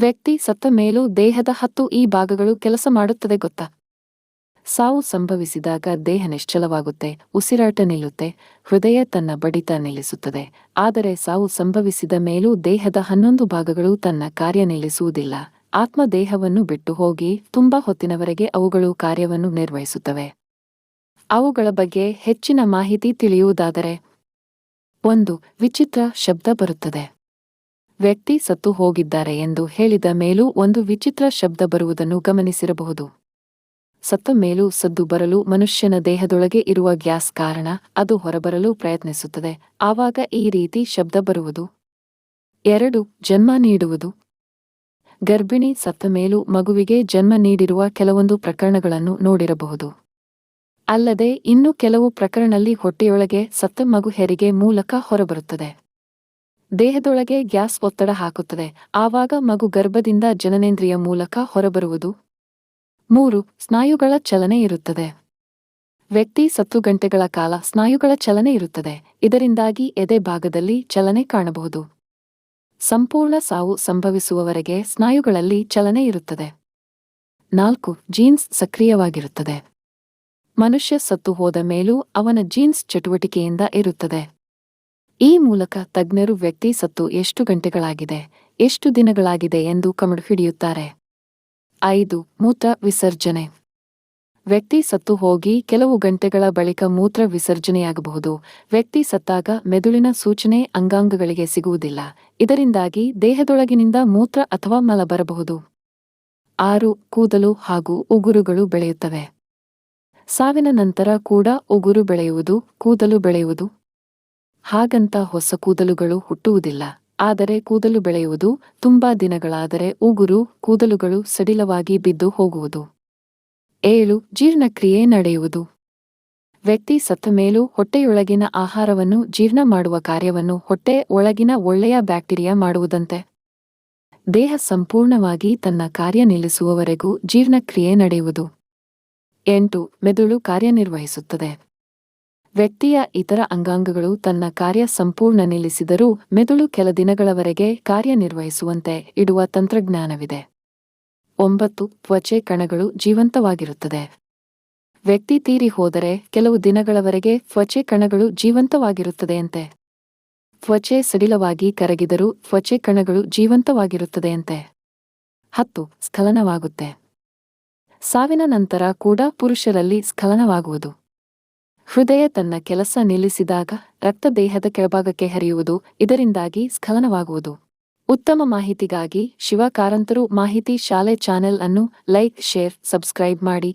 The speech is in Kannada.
ವ್ಯಕ್ತಿ ಸತ್ತ ಮೇಲೂ ದೇಹದ ಹತ್ತು ಈ ಭಾಗಗಳು ಕೆಲಸ ಮಾಡುತ್ತದೆ ಗೊತ್ತಾ? ಸಾವು ಸಂಭವಿಸಿದಾಗ ದೇಹ ನಿಶ್ಚಲವಾಗುತ್ತೆ, ಉಸಿರಾಟ ನಿಲ್ಲುತ್ತೆ, ಹೃದಯ ತನ್ನ ಬಡಿತ ನಿಲ್ಲಿಸುತ್ತದೆ. ಆದರೆ ಸಾವು ಸಂಭವಿಸಿದ ಮೇಲೂ ದೇಹದ ಹನ್ನೊಂದು ಭಾಗಗಳು ತನ್ನ ಕಾರ್ಯ ನಿಲ್ಲಿಸುವುದಿಲ್ಲ. ಆತ್ಮ ದೇಹವನ್ನು ಬಿಟ್ಟು ಹೋಗಿ ತುಂಬಾ ಹೊತ್ತಿನವರೆಗೆ ಅವುಗಳು ಕಾರ್ಯವನ್ನು ನಿರ್ವಹಿಸುತ್ತವೆ. ಅವುಗಳ ಬಗ್ಗೆ ಹೆಚ್ಚಿನ ಮಾಹಿತಿ ತಿಳಿಯುವುದಾದರೆ, ಒಂದು ವಿಚಿತ್ರ ಶಬ್ದ ಬರುತ್ತದೆ. ವ್ಯಕ್ತಿ ಸತ್ತು ಹೋಗಿದ್ದಾರೆ ಎಂದು ಹೇಳಿದ ಮೇಲೂ ಒಂದು ವಿಚಿತ್ರ ಶಬ್ದ ಬರುವುದನ್ನು ಗಮನಿಸಿರಬಹುದು. ಸತ್ತ ಮೇಲೂ ಸದ್ದು ಬರಲು ಮನುಷ್ಯನ ದೇಹದೊಳಗೆ ಇರುವ ಗ್ಯಾಸ್ ಕಾರಣ ಅದು ಹೊರಬರಲು ಪ್ರಯತ್ನಿಸುತ್ತದೆ. ಆವಾಗ ಈ ರೀತಿ ಶಬ್ದ ಬರುವುದು. ಎರಡು, ಜನ್ಮ ನೀಡುವುದು. ಗರ್ಭಿಣಿ ಸತ್ತ ಮೇಲೂ ಮಗುವಿಗೆ ಜನ್ಮ ನೀಡಿರುವ ಕೆಲವೊಂದು ಪ್ರಕರಣಗಳನ್ನು ನೋಡಿರಬಹುದು. ಅಲ್ಲದೆ, ಇನ್ನು ಕೆಲವು ಪ್ರಕರಣದಲ್ಲಿ ಹೊಟ್ಟೆಯೊಳಗೆ ಸತ್ತ ಮಗು ಹೆರಿಗೆ ಮೂಲಕ ಹೊರಬರುತ್ತದೆ. ದೇಹದೊಳಗೆ ಗ್ಯಾಸ್ ಒತ್ತಡ ಹಾಕುತ್ತದೆ. ಆವಾಗ ಮಗು ಗರ್ಭದಿಂದ ಜನನೇಂದ್ರಿಯ ಮೂಲಕ ಹೊರಬರುವುದು. ಮೂರು, ಸ್ನಾಯುಗಳ ಚಲನೆ ಇರುತ್ತದೆ. ವ್ಯಕ್ತಿ ಸತ್ತು ಗಂಟೆಗಳ ಕಾಲ ಸ್ನಾಯುಗಳ ಚಲನೆ ಇರುತ್ತದೆ. ಇದರಿಂದಾಗಿ ಎದೆ ಭಾಗದಲ್ಲಿ ಚಲನೆ ಕಾಣಬಹುದು. ಸಂಪೂರ್ಣ ಸಾವು ಸಂಭವಿಸುವವರೆಗೆ ಸ್ನಾಯುಗಳಲ್ಲಿ ಚಲನೆ ಇರುತ್ತದೆ. ನಾಲ್ಕು, ಜೀನ್ಸ್ ಸಕ್ರಿಯವಾಗಿರುತ್ತದೆ. ಮನುಷ್ಯ ಸತ್ತು ಹೋದ ಮೇಲೂ ಅವನ ಜೀನ್ಸ್ ಚಟುವಟಿಕೆಯಿಂದ ಇರುತ್ತದೆ. ಈ ಮೂಲಕ ತಜ್ಞರು ವ್ಯಕ್ತಿ ಸತ್ತು ಎಷ್ಟು ಗಂಟೆಗಳಾಗಿದೆ, ಎಷ್ಟು ದಿನಗಳಾಗಿದೆ ಎಂದು ಕಂಡುಹಿಡಿಯುತ್ತಾರೆ ಐದು, ಮೂತ್ರ ವಿಸರ್ಜನೆ. ವ್ಯಕ್ತಿ ಸತ್ತು ಹೋಗಿ ಕೆಲವು ಗಂಟೆಗಳ ಬಳಿಕ ಮೂತ್ರ ವಿಸರ್ಜನೆಯಾಗಬಹುದು. ವ್ಯಕ್ತಿ ಸತ್ತಾಗ ಮೆದುಳಿನ ಸೂಚನೆ ಅಂಗಾಂಗಗಳಿಗೆ ಸಿಗುವುದಿಲ್ಲ. ಇದರಿಂದಾಗಿ ದೇಹದೊಳಗಿನಿಂದ ಮೂತ್ರ ಅಥವಾ ಮಲ ಬರಬಹುದು. ಆರು, ಕೂದಲು ಹಾಗೂ ಉಗುರುಗಳು ಬೆಳೆಯುತ್ತವೆ. ಸಾವಿನ ನಂತರ ಕೂಡ ಉಗುರು ಬೆಳೆಯುವುದು, ಕೂದಲು ಬೆಳೆಯುವುದು. ಹಾಗಂತ ಹೊಸ ಕೂದಲುಗಳು ಹುಟ್ಟುವುದಿಲ್ಲ. ಆದರೆ ಕೂದಲು ಬೆಳೆಯುವುದು, ತುಂಬಾ ದಿನಗಳಾದರೆ ಉಗುರು ಕೂದಲುಗಳು ಸಡಿಲವಾಗಿ ಬಿದ್ದು ಹೋಗುವುದು. ಏಳು, ಜೀರ್ಣಕ್ರಿಯೆ ನಡೆಯುವುದು. ವ್ಯಕ್ತಿ ಸತ್ತ ಮೇಲೂ ಹೊಟ್ಟೆಯೊಳಗಿನ ಆಹಾರವನ್ನು ಜೀರ್ಣ ಮಾಡುವ ಕಾರ್ಯವನ್ನು ಹೊಟ್ಟೆ ಒಳಗಿನ ಒಳ್ಳೆಯ ಬ್ಯಾಕ್ಟೀರಿಯಾ ಮಾಡುವುದಂತೆ. ದೇಹ ಸಂಪೂರ್ಣವಾಗಿ ತನ್ನ ಕಾರ್ಯ ನಿಲ್ಲಿಸುವವರೆಗೂ ಜೀರ್ಣಕ್ರಿಯೆ ನಡೆಯುವುದು. ಎಂಟು, ಮೆದುಳು ಕಾರ್ಯನಿರ್ವಹಿಸುತ್ತದೆ. ವ್ಯಕ್ತಿಯ ಇತರ ಅಂಗಾಂಗಗಳು ತನ್ನ ಕಾರ್ಯ ಸಂಪೂರ್ಣ ನಿಲ್ಲಿಸಿದರೂ ಮೆದುಳು ಕೆಲ ದಿನಗಳವರೆಗೆ ಕಾರ್ಯನಿರ್ವಹಿಸುವಂತೆ ಇಡುವ ತಂತ್ರಜ್ಞಾನವಿದೆ. ಒಂಬತ್ತು, ತ್ವಚೆ ಕಣಗಳು ಜೀವಂತವಾಗಿರುತ್ತದೆ. ವ್ಯಕ್ತಿ ತೀರಿ ಹೋದರೆ ಕೆಲವು ದಿನಗಳವರೆಗೆ ತ್ವಚೆ ಕಣಗಳು ಜೀವಂತವಾಗಿರುತ್ತದೆಯಂತೆ. ತ್ವಚೆ ಸಡಿಲವಾಗಿ ಕರಗಿದರೂ ತ್ವಚೆ ಕಣಗಳು ಜೀವಂತವಾಗಿರುತ್ತದೆಯಂತೆ. ಹತ್ತು, ಸ್ಖಲನವಾಗುತ್ತೆ. ಸಾವಿನ ನಂತರ ಕೂಡ ಪುರುಷರಲ್ಲಿ ಸ್ಖಲನವಾಗುವುದು. ಹೃದಯ ತನ್ನ ಕೆಲಸ ನಿಲ್ಲಿಸಿದಾಗ ರಕ್ತ ದೇಹದ ಕೆಳಭಾಗಕ್ಕೆ ಹರಿಯುವುದು ಇದರಿಂದಾಗಿ ಸ್ಖಲನವಾಗುವುದು. ಉತ್ತಮ ಮಾಹಿತಿಗಾಗಿ ಶಿವಕಾರಂತರು ಮಾಹಿತಿ ಶಾಲೆ ಚಾನೆಲ್ ಅನ್ನು ಲೈಕ್, ಶೇರ್, ಸಬ್ಸ್ಕ್ರೈಬ್ ಮಾಡಿ.